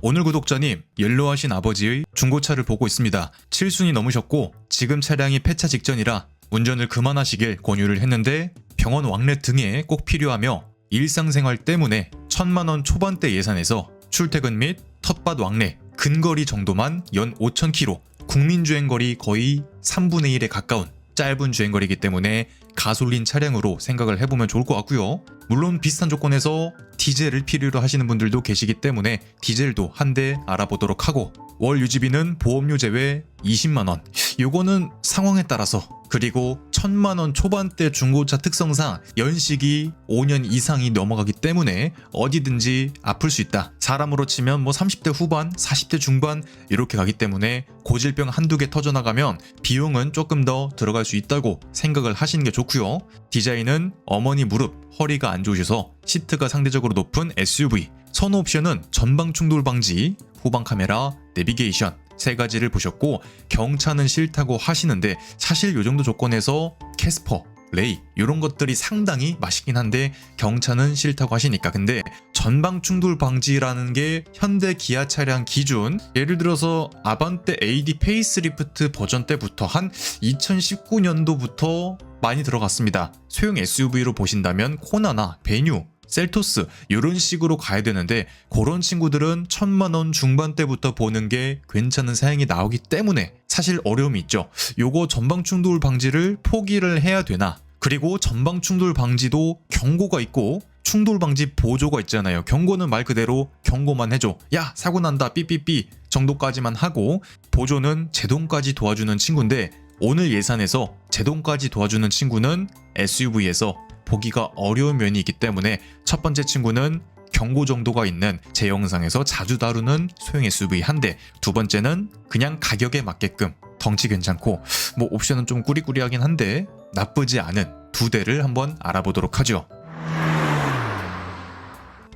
오늘 구독자님, 옐로하신 아버지의 중고차를 보고 있습니다. 7순이 넘으셨고 지금 차량이 폐차 직전이라 운전을 그만하시길 권유를 했는데 병원 왕래 등에 꼭 필요하며 일상생활 때문에 천만 원 초반대 예산에서 출퇴근 및 텃밭 왕래 근거리 정도만 연 5,000km 국민 주행거리 거의 3분의 1에 가까운 짧은 주행거리이기 때문에 가솔린 차량으로 생각을 해보면 좋을 것 같고요. 물론 비슷한 조건에서 디젤을 필요로 하시는 분들도 계시기 때문에 디젤도 한 대 알아보도록 하고 월 유지비는 보험료 제외 20만 원. 요거는 상황에 따라서 그리고 1000만 원 초반대 중고차 특성상 연식이 5년 이상이 넘어가기 때문에 어디든지 아플 수 있다. 사람으로 치면 뭐 30대 후반, 40대 중반 이렇게 가기 때문에 고질병 한두 개 터져나가면 비용은 조금 더 들어갈 수 있다고 생각을 하시는 게 좋고요. 디자인은 어머니 무릎, 허리가 안 좋으셔서 시트가 상대적으로 높은 SUV. 선호 옵션은 전방 충돌 방지, 후방 카메라, 내비게이션 세 가지를 보셨고 경차는 싫다고 하시는데 사실 요 정도 조건에서 캐스퍼, 레이 이런 것들이 상당히 맛있긴 한데 경차는 싫다고 하시니까 근데 전방 충돌 방지라는 게 현대 기아 차량 기준 예를 들어서 아반떼 AD 페이스리프트 버전 때부터 한 2019년도부터 많이 들어갔습니다. 소형 SUV로 보신다면 코나나 베뉴 셀토스 이런 식으로 가야 되는데 그런 친구들은 천만 원 중반대부터 보는 게 괜찮은 사양이 나오기 때문에 사실 어려움이 있죠. 요거 전방 충돌 방지를 포기를 해야 되나? 그리고 전방 충돌 방지도 경고가 있고 충돌 방지 보조가 있잖아요. 경고는 말 그대로 경고만 해줘. 야 사고 난다 삐삐삐 정도까지만 하고 보조는 제동까지 도와주는 친구인데 오늘 예산에서 제동까지 도와주는 친구는 SUV에서 보기가 어려운 면이 있기 때문에 첫 번째 친구는 경고 정도가 있는 제 영상에서 자주 다루는 소형 SUV 한 대, 두 번째는 그냥 가격에 맞게끔 덩치 괜찮고 뭐 옵션은 좀 꾸리꾸리하긴 한데 나쁘지 않은 두 대를 한번 알아보도록 하죠.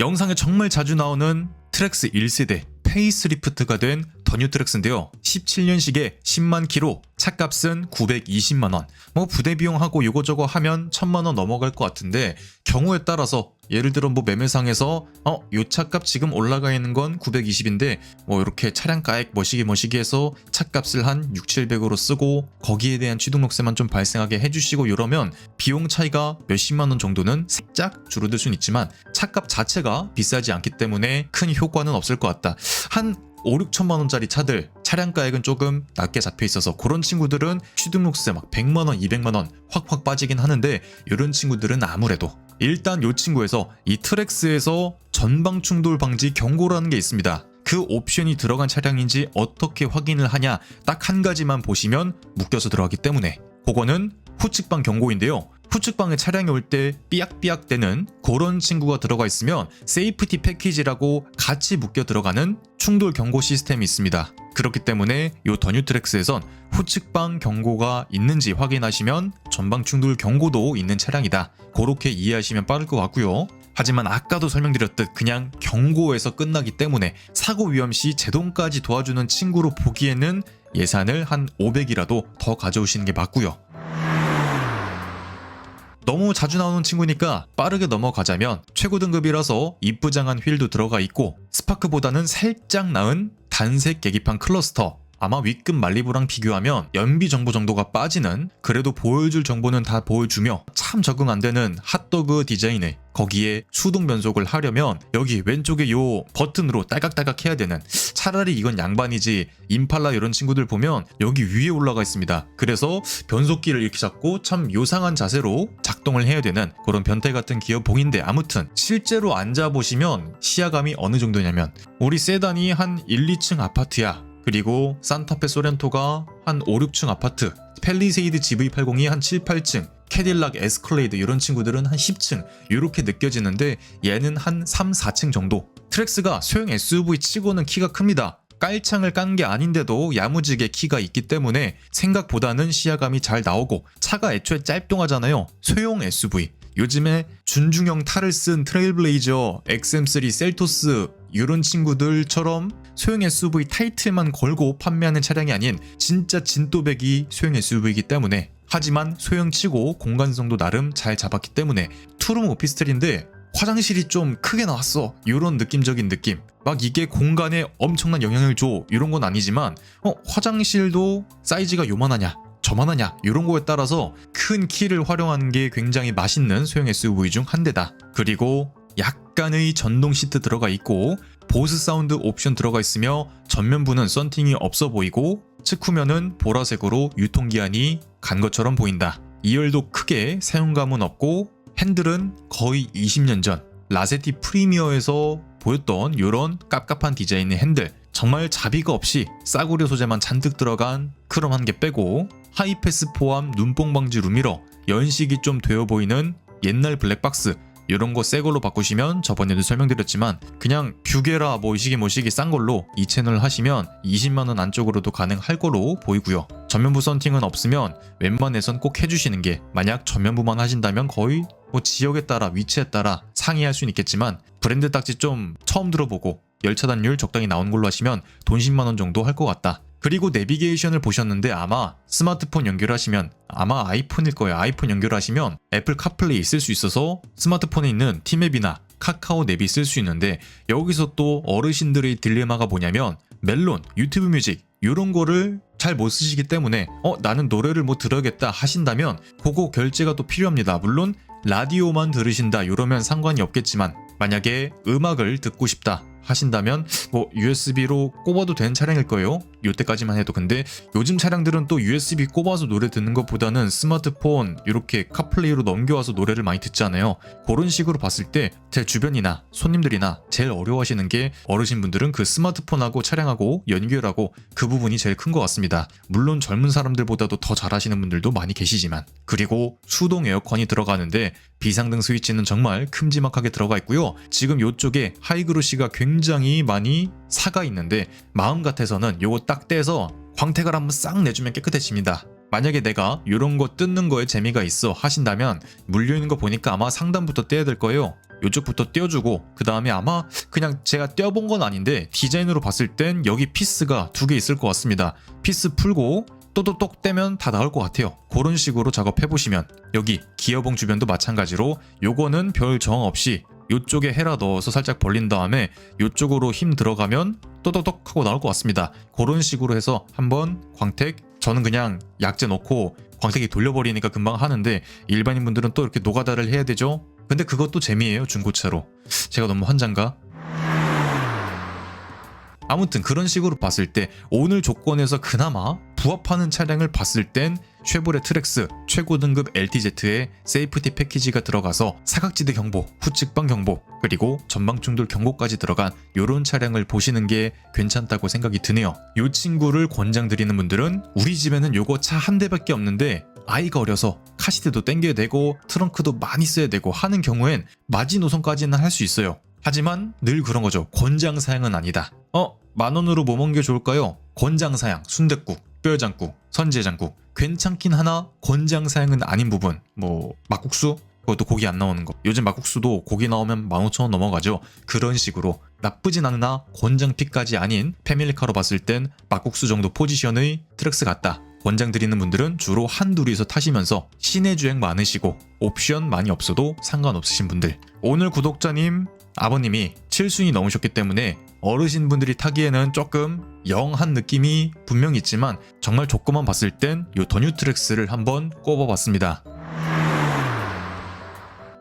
영상에 정말 자주 나오는 트랙스 1세대 페이스리프트가 된 더 뉴 트랙스인데요. 17년식에 10만 킬로, 차값은 920만 원. 뭐 부대 비용하고 요거저거 하면 1000만 원 넘어갈 것 같은데 경우에 따라서 예를 들어 뭐 매매상에서 어, 요 차값 지금 올라가 있는 건 920인데 뭐 이렇게 차량가액 머시기 머시기 해서 차값을 한 6, 700으로 쓰고 거기에 대한 취등록세만 좀 발생하게 해주시고 이러면 비용 차이가 몇십만 원 정도는 살짝 줄어들 수는 있지만 차값 자체가 비싸지 않기 때문에 큰 효과는 없을 것 같다. 한 5, 6천만 원짜리 차들 차량가액은 조금 낮게 잡혀 있어서 그런 친구들은 취등록세 막 100만 원, 200만 원 확확 빠지긴 하는데 이런 친구들은 아무래도 일단 이 친구에서 이 트랙스에서 전방 충돌 방지 경고라는 게 있습니다. 그 옵션이 들어간 차량인지 어떻게 확인을 하냐 딱 한 가지만 보시면 묶여서 들어가기 때문에 그거는 후측방 경고인데요. 후측방에 차량이 올 때 삐약삐약 되는 그런 친구가 들어가 있으면 세이프티 패키지라고 같이 묶여 들어가는 충돌 경고 시스템이 있습니다. 그렇기 때문에 이 더뉴트랙스에선 후측방 경고가 있는지 확인하시면 전방 충돌 경고도 있는 차량이다. 그렇게 이해하시면 빠를 것 같고요. 하지만 아까도 설명드렸듯 그냥 경고에서 끝나기 때문에 사고 위험 시 제동까지 도와주는 친구로 보기에는 예산을 한 500이라도 더 가져오시는 게 맞고요. 너무 자주 나오는 친구니까 빠르게 넘어가자면 최고 등급이라서 이쁘장한 휠도 들어가 있고 스파크보다는 살짝 나은 단색 계기판 클러스터 아마 윗급 말리부랑 비교하면 연비 정보 정도가 빠지는 그래도 보여줄 정보는 다 보여주며 참 적응 안 되는 핫도그 디자인에 거기에 수동 변속을 하려면 여기 왼쪽에 요 버튼으로 딸깍딸깍 해야 되는 차라리 이건 양반이지 임팔라 이런 친구들 보면 여기 위에 올라가 있습니다. 그래서 변속기를 이렇게 잡고 참 요상한 자세로 작동을 해야 되는 그런 변태 같은 기어봉인데 아무튼 실제로 앉아 보시면 시야감이 어느 정도냐면 우리 세단이 한 1, 2층 아파트야. 그리고 산타페 소렌토가 한 5, 6층 아파트, 펠리세이드 GV80이 한 7, 8층, 캐딜락 에스컬레이드 이런 친구들은 한 10층 이렇게 느껴지는데 얘는 한 3, 4층 정도. 트랙스가 소형 SUV 치고는 키가 큽니다. 깔창을 깐 게 아닌데도 야무지게 키가 있기 때문에 생각보다는 시야감이 잘 나오고 차가 애초에 짤뚱하잖아요. 소형 SUV. 요즘에 준중형 탈을 쓴 트레일블레이저, XM3 셀토스 이런 친구들처럼 소형 SUV 타이틀만 걸고 판매하는 차량이 아닌 진짜 진또배기 소형 SUV이기 때문에 하지만 소형치고 공간성도 나름 잘 잡았기 때문에 투룸 오피스텔인데 화장실이 좀 크게 나왔어. 이런 느낌적인 느낌. 막 이게 공간에 엄청난 영향을 줘. 이런 건 아니지만 어 화장실도 사이즈가 요만하냐 저만하냐 이런 거에 따라서 큰 키를 활용하는 게 굉장히 맛있는 소형 SUV 중 한 대다. 그리고 약간의 전동 시트 들어가 있고 보스 사운드 옵션 들어가 있으며 전면부는 썬팅이 없어 보이고 측후면은 보라색으로 유통기한이 간 것처럼 보인다. 2열도 크게 사용감은 없고 핸들은 거의 20년 전 라세티 프리미어에서 보였던 이런 깝깝한 디자인의 핸들 정말 자비가 없이 싸구려 소재만 잔뜩 들어간 크롬 한 개 빼고 하이패스 포함 눈뽕 방지 루미러 연식이 좀 되어 보이는 옛날 블랙박스 이런 거 새 걸로 바꾸시면 저번에도 설명드렸지만 그냥 뷰게라 뭐시기 뭐시기 싼 걸로 이 채널 하시면 20만 원 안쪽으로도 가능할 거로 보이고요. 전면부 썬팅은 없으면 웬만해선 꼭 해주시는 게 만약 전면부만 하신다면 거의 뭐 지역에 따라 위치에 따라 상이할 수는 있겠지만 브랜드 딱지 좀 처음 들어보고 열차단율 적당히 나온 걸로 하시면 돈 10만 원 정도 할 것 같다. 그리고 내비게이션을 보셨는데 아마 스마트폰 연결하시면 아마 아이폰일 거예요. 아이폰 연결하시면 애플 카플레이 있을 수 있어서 스마트폰에 있는 티맵이나 카카오 앱이 쓸 수 있는데 여기서 또 어르신들의 딜레마가 뭐냐면 멜론, 유튜브 뮤직 이런 거를 잘 못 쓰시기 때문에 어 나는 노래를 뭐 들어야겠다 하신다면 그거 결제가 또 필요합니다. 물론 라디오만 들으신다 이러면 상관이 없겠지만 만약에 음악을 듣고 싶다 하신다면 뭐 USB로 꼽아도 되는 차량일 거예요. 이때까지만 해도 근데 요즘 차량들은 또 USB 꼽아서 노래 듣는 것보다는 스마트폰 이렇게 카플레이로 넘겨와서 노래를 많이 듣잖아요. 그런 식으로 봤을 때 제 주변이나 손님들이나 제일 어려워하시는 게 어르신분들은 그 스마트폰하고 차량하고 연결하고 그 부분이 제일 큰 것 같습니다. 물론 젊은 사람들보다도 더 잘하시는 분들도 많이 계시지만 그리고 수동 에어컨이 들어가는데 비상등 스위치는 정말 큼지막하게 들어가 있고요. 지금 이쪽에 하이그로시가 굉장히 많이 사가 있는데 마음 같아서는 요거 딱 떼서 광택을 한번 싹 내주면 깨끗해집니다. 만약에 내가 이런 거 뜯는 거에 재미가 있어 하신다면 물려 있는 거 보니까 아마 상단부터 떼야 될 거예요. 이쪽부터 떼어주고 그 다음에 아마 그냥 제가 떼어본 건 아닌데 디자인으로 봤을 땐 여기 피스가 두 개 있을 것 같습니다. 피스 풀고 또또똑 떼면 다 나올 것 같아요. 그런 식으로 작업해 보시면 여기 기어봉 주변도 마찬가지로 요거는 별 정황 없이 요쪽에 헤라 넣어서 살짝 벌린 다음에 요쪽으로 힘 들어가면 또또똑 하고 나올 것 같습니다. 그런 식으로 해서 한번 광택 저는 그냥 약재 넣고 광택이 돌려버리니까 금방 하는데 일반인 분들은 또 이렇게 노가다를 해야 되죠. 근데 그것도 재미예요 중고차로. 제가 너무 환장가? 아무튼 그런 식으로 봤을 때 오늘 조건에서 그나마 부합하는 차량을 봤을 땐 쉐보레 트렉스 최고 등급 LTZ에 세이프티 패키지가 들어가서 사각지대 경보, 후측방 경보, 그리고 전방 충돌 경고까지 들어간 요런 차량을 보시는 게 괜찮다고 생각이 드네요. 요 친구를 권장드리는 분들은 우리 집에는 요거 차 한 대밖에 없는데 아이가 어려서 카시트도 땡겨야 되고 트렁크도 많이 써야 되고 하는 경우엔 마지노선까지는 할 수 있어요. 하지만 늘 그런 거죠. 권장 사양은 아니다. 어, 만 원으로 뭐 먹는 게 좋을까요? 권장 사양, 순댓국, 뼈장국, 선지해장국. 괜찮긴 하나 권장 사양은 아닌 부분. 뭐 막국수? 그것도 고기 안 나오는 거. 요즘 막국수도 고기 나오면 15,000원 넘어가죠. 그런 식으로 나쁘진 않으나 권장픽까지 아닌 패밀리카로 봤을 땐 막국수 정도 포지션의 트랙스 같다. 권장 드리는 분들은 주로 한둘이서 타시면서 시내 주행 많으시고 옵션 많이 없어도 상관없으신 분들. 오늘 구독자님 아버님이 7순이 넘으셨기 때문에 어르신분들이 타기에는 조금 영한 느낌이 분명 있지만 정말 조건만 봤을 땐 요 더뉴트렉스를 한번 꼽아봤습니다.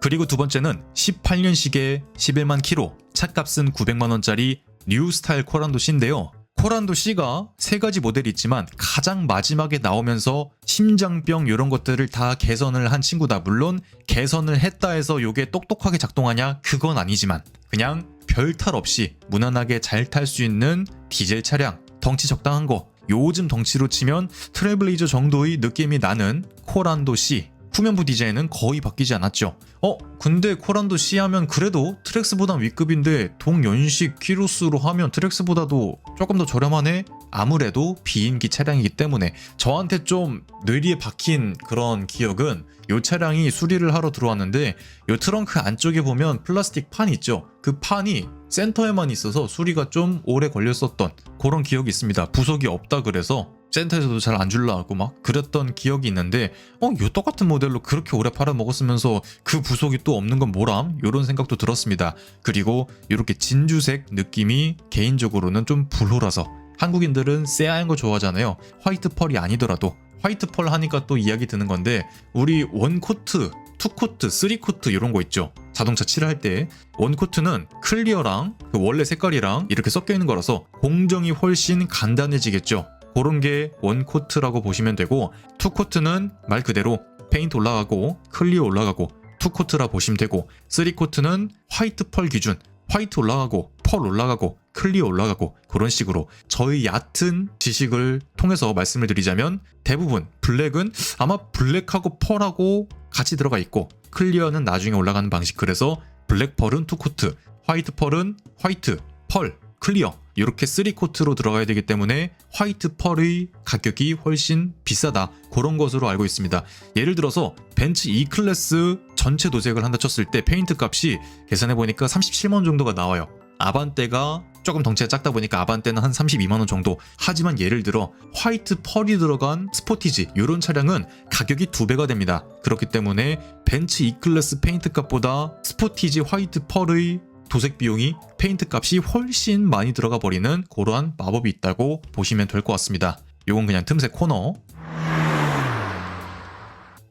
그리고 두 번째는 18년식의 11만 키로 차값은 900만 원짜리 뉴 스타일 코란도 C인데요. 코란도 C가 세 가지 모델이 있지만 가장 마지막에 나오면서 심장병 이런 것들을 다 개선을 한 친구다. 물론 개선을 했다 해서 요게 똑똑하게 작동하냐? 그건 아니지만 그냥 별 탈 없이 무난하게 잘 탈 수 있는 디젤 차량. 덩치 적당한 거. 요즘 덩치로 치면 트레블레이저 정도의 느낌이 나는 코란도 C 후면부 디자인은 거의 바뀌지 않았죠. 어, 근데 코란도 C 하면 그래도 트렉스보단 위급인데 동연식 키로수로 하면 트렉스보다도 조금 더 저렴하네? 아무래도 비인기 차량이기 때문에 저한테 좀 뇌리에 박힌 그런 기억은 이 차량이 수리를 하러 들어왔는데 이 트렁크 안쪽에 보면 플라스틱 판이 있죠. 그 판이 센터에만 있어서 수리가 좀 오래 걸렸었던 그런 기억이 있습니다. 부속이 없다 그래서 센터에서도 잘 안 줄라 하고 막 그랬던 기억이 있는데 어, 요 똑같은 모델로 그렇게 오래 팔아먹었으면서 그 부속이 또 없는 건 뭐람? 요런 생각도 들었습니다. 그리고 이렇게 진주색 느낌이 개인적으로는 좀 불호라서 한국인들은 새하얀 거 좋아하잖아요. 화이트 펄이 아니더라도 화이트 펄 하니까 또 이야기 드는 건데 우리 원 코트, 투 코트, 쓰리 코트 이런 거 있죠. 자동차 칠할 때 원 코트는 클리어랑 그 원래 색깔이랑 이렇게 섞여 있는 거라서 공정이 훨씬 간단해지겠죠. 그런 게 원 코트라고 보시면 되고 투 코트는 말 그대로 페인트 올라가고 클리어 올라가고 투 코트라 보시면 되고 쓰리 코트는 화이트 펄 기준 화이트 올라가고 펄 올라가고 클리어 올라가고 그런 식으로 저희 얕은 지식을 통해서 말씀을 드리자면 대부분 블랙은 아마 블랙하고 펄하고 같이 들어가 있고 클리어는 나중에 올라가는 방식. 그래서 블랙 펄은 투 코트 화이트 펄은 화이트 펄 클리어 이렇게 3코트로 들어가야 되기 때문에 화이트 펄의 가격이 훨씬 비싸다. 그런 것으로 알고 있습니다. 예를 들어서 벤츠 E 클래스 전체 도색을 한다 쳤을 때 페인트 값이 계산해 보니까 37만 정도가 나와요. 아반떼가 조금 덩치가 작다 보니까 아반떼는 한 32만 원 정도 하지만 예를 들어 화이트 펄이 들어간 스포티지 이런 차량은 가격이 두 배가 됩니다 그렇기 때문에 벤츠 E 클래스 페인트 값보다 스포티지 화이트 펄의 도색 비용이 페인트 값이 훨씬 많이 들어가 버리는 그러한 마법이 있다고 보시면 될 것 같습니다. 요건 그냥 틈새 코너.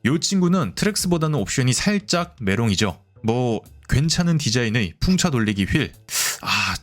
요 친구는 트랙스보다는 옵션이 살짝 메롱이죠. 뭐 괜찮은 디자인의 풍차 돌리기 휠.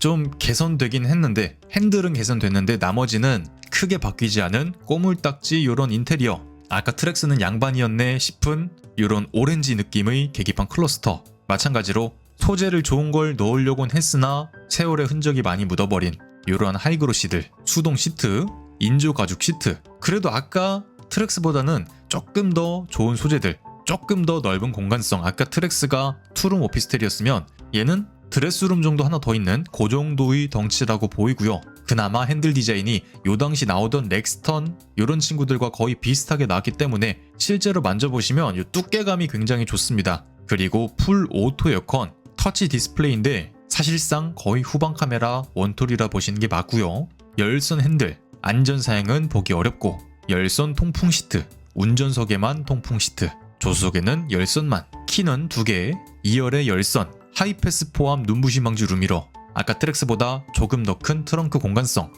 아, 좀 개선되긴 했는데 핸들은 개선됐는데 나머지는 크게 바뀌지 않은 꼬물딱지 요런 인테리어. 아까 트랙스는 양반이었네 싶은 요런 오렌지 느낌의 계기판 클러스터. 마찬가지로 소재를 좋은 걸 넣으려곤 했으나 세월의 흔적이 많이 묻어버린 이러한 하이그로시들, 수동 시트, 인조 가죽 시트. 그래도 아까 트렉스보다는 조금 더 좋은 소재들, 조금 더 넓은 공간성. 아까 트렉스가 투룸 오피스텔이었으면 얘는 드레스룸 정도 하나 더 있는 그 정도의 덩치라고 보이고요. 그나마 핸들 디자인이 요 당시 나오던 렉스턴 이런 친구들과 거의 비슷하게 나왔기 때문에 실제로 만져보시면 이 두께감이 굉장히 좋습니다. 그리고 풀 오토 에어컨, 터치 디스플레이인데 사실상 거의 후방 카메라 원툴이라 보시는 게 맞고요. 열선 핸들, 안전 사양은 보기 어렵고 열선 통풍 시트, 운전석에만 통풍 시트, 조수석에는 열선만, 키는 2개, 2열의 열선, 하이패스 포함 눈부신 방지 루미러, 아까 트랙스보다 조금 더 큰 트렁크 공간성.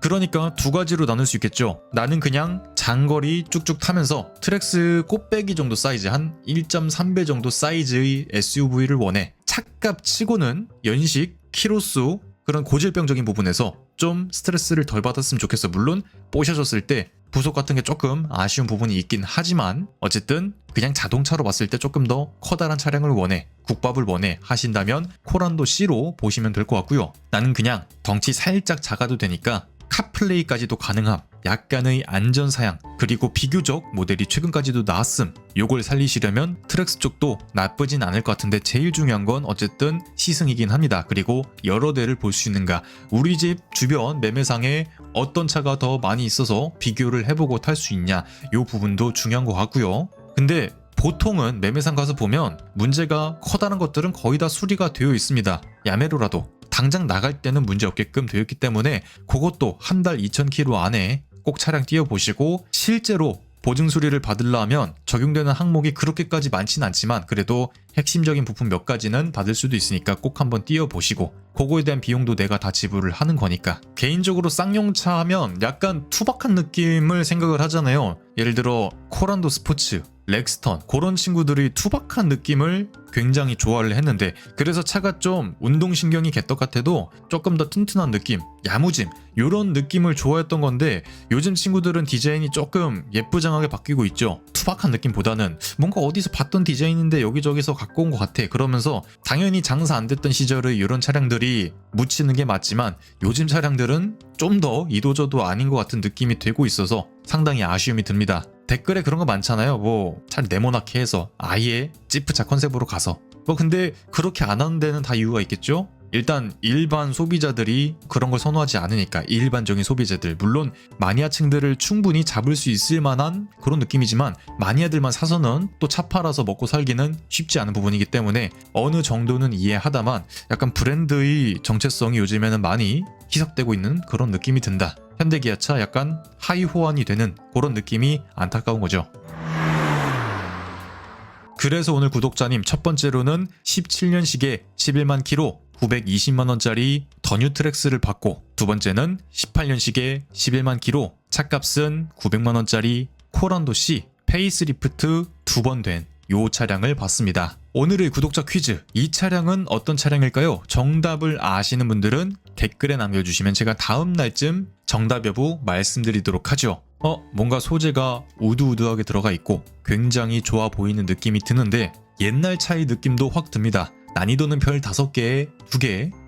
그러니까 두 가지로 나눌 수 있겠죠. 나는 그냥 장거리 쭉쭉 타면서 트랙스 꽃배기 정도 사이즈 한 1.3배 정도 사이즈의 SUV를 원해. 차값 치고는 연식, 키로수 그런 고질병적인 부분에서 좀 스트레스를 덜 받았으면 좋겠어. 물론 뽀셔졌을 때 부속 같은 게 조금 아쉬운 부분이 있긴 하지만 어쨌든 그냥 자동차로 봤을 때 조금 더 커다란 차량을 원해 국밥을 원해 하신다면 코란도 C로 보시면 될 것 같고요. 나는 그냥 덩치 살짝 작아도 되니까 카플레이까지도 가능함 약간의 안전 사양 그리고 비교적 모델이 최근까지도 나왔음. 요걸 살리시려면 트랙스 쪽도 나쁘진 않을 것 같은데 제일 중요한 건 어쨌든 시승이긴 합니다. 그리고 여러 대를 볼 수 있는가. 우리 집 주변 매매상에 어떤 차가 더 많이 있어서 비교를 해보고 탈 수 있냐. 요 부분도 중요한 것 같고요. 근데 보통은 매매상 가서 보면 문제가 커다란 것들은 거의 다 수리가 되어 있습니다. 야매로라도. 당장 나갈 때는 문제 없게끔 되어 있기 때문에 그것도 한 달 2,000km 안에 꼭 차량 띄워보시고 실제로 보증 수리를 받으려면 적용되는 항목이 그렇게까지 많진 않지만 그래도 핵심적인 부품 몇 가지는 받을 수도 있으니까 꼭 한번 띄워보시고 그거에 대한 비용도 내가 다 지불을 하는 거니까. 개인적으로 쌍용차 하면 약간 투박한 느낌을 생각을 하잖아요. 예를 들어 코란도 스포츠 렉스턴 그런 친구들이 투박한 느낌을 굉장히 좋아를 했는데 그래서 차가 좀 운동신경이 개떡 같아도 조금 더 튼튼한 느낌 야무짐 이런 느낌을 좋아했던 건데 요즘 친구들은 디자인이 조금 예쁘장하게 바뀌고 있죠. 투박한 느낌보다는 뭔가 어디서 봤던 디자인인데 여기저기서 갖고 온 것 같아 그러면서 당연히 장사 안 됐던 시절의 이런 차량들이 묻히는 게 맞지만 요즘 차량들은 좀 더 이도저도 아닌 것 같은 느낌이 되고 있어서 상당히 아쉬움이 듭니다 댓글에 그런 거 많잖아요. 뭐 차라리 네모나게 해서 아예 지프차 컨셉으로 가서 뭐 근데 그렇게 안 하는 데는 다 이유가 있겠죠? 일단 일반 소비자들이 그런 걸 선호하지 않으니까 일반적인 소비자들 물론 마니아층들을 충분히 잡을 수 있을 만한 그런 느낌이지만 마니아들만 사서는 또 차 팔아서 먹고 살기는 쉽지 않은 부분이기 때문에 어느 정도는 이해하다만 약간 브랜드의 정체성이 요즘에는 많이 희석되고 있는 그런 느낌이 든다. 현대기아차 약간 하이 호환이 되는 그런 느낌이 안타까운 거죠. 그래서 오늘 구독자님 첫 번째로는 17년식에 11만 킬로 920만 원짜리 더 뉴트렉스를 받고 두 번째는 18년식에 11만 킬로 차값은 900만 원짜리 코란도 C 페이스리프트 두 번 된 요 차량을 봤습니다. 오늘의 구독자 퀴즈 이 차량은 어떤 차량일까요? 정답을 아시는 분들은 댓글에 남겨주시면 제가 다음 날쯤 정답 여부 말씀드리도록 하죠. 어, 뭔가 소재가 우두우두하게 들어가 있고 굉장히 좋아 보이는 느낌이 드는데 옛날 차의 느낌도 확 듭니다. 난이도는 별 5개에 2개,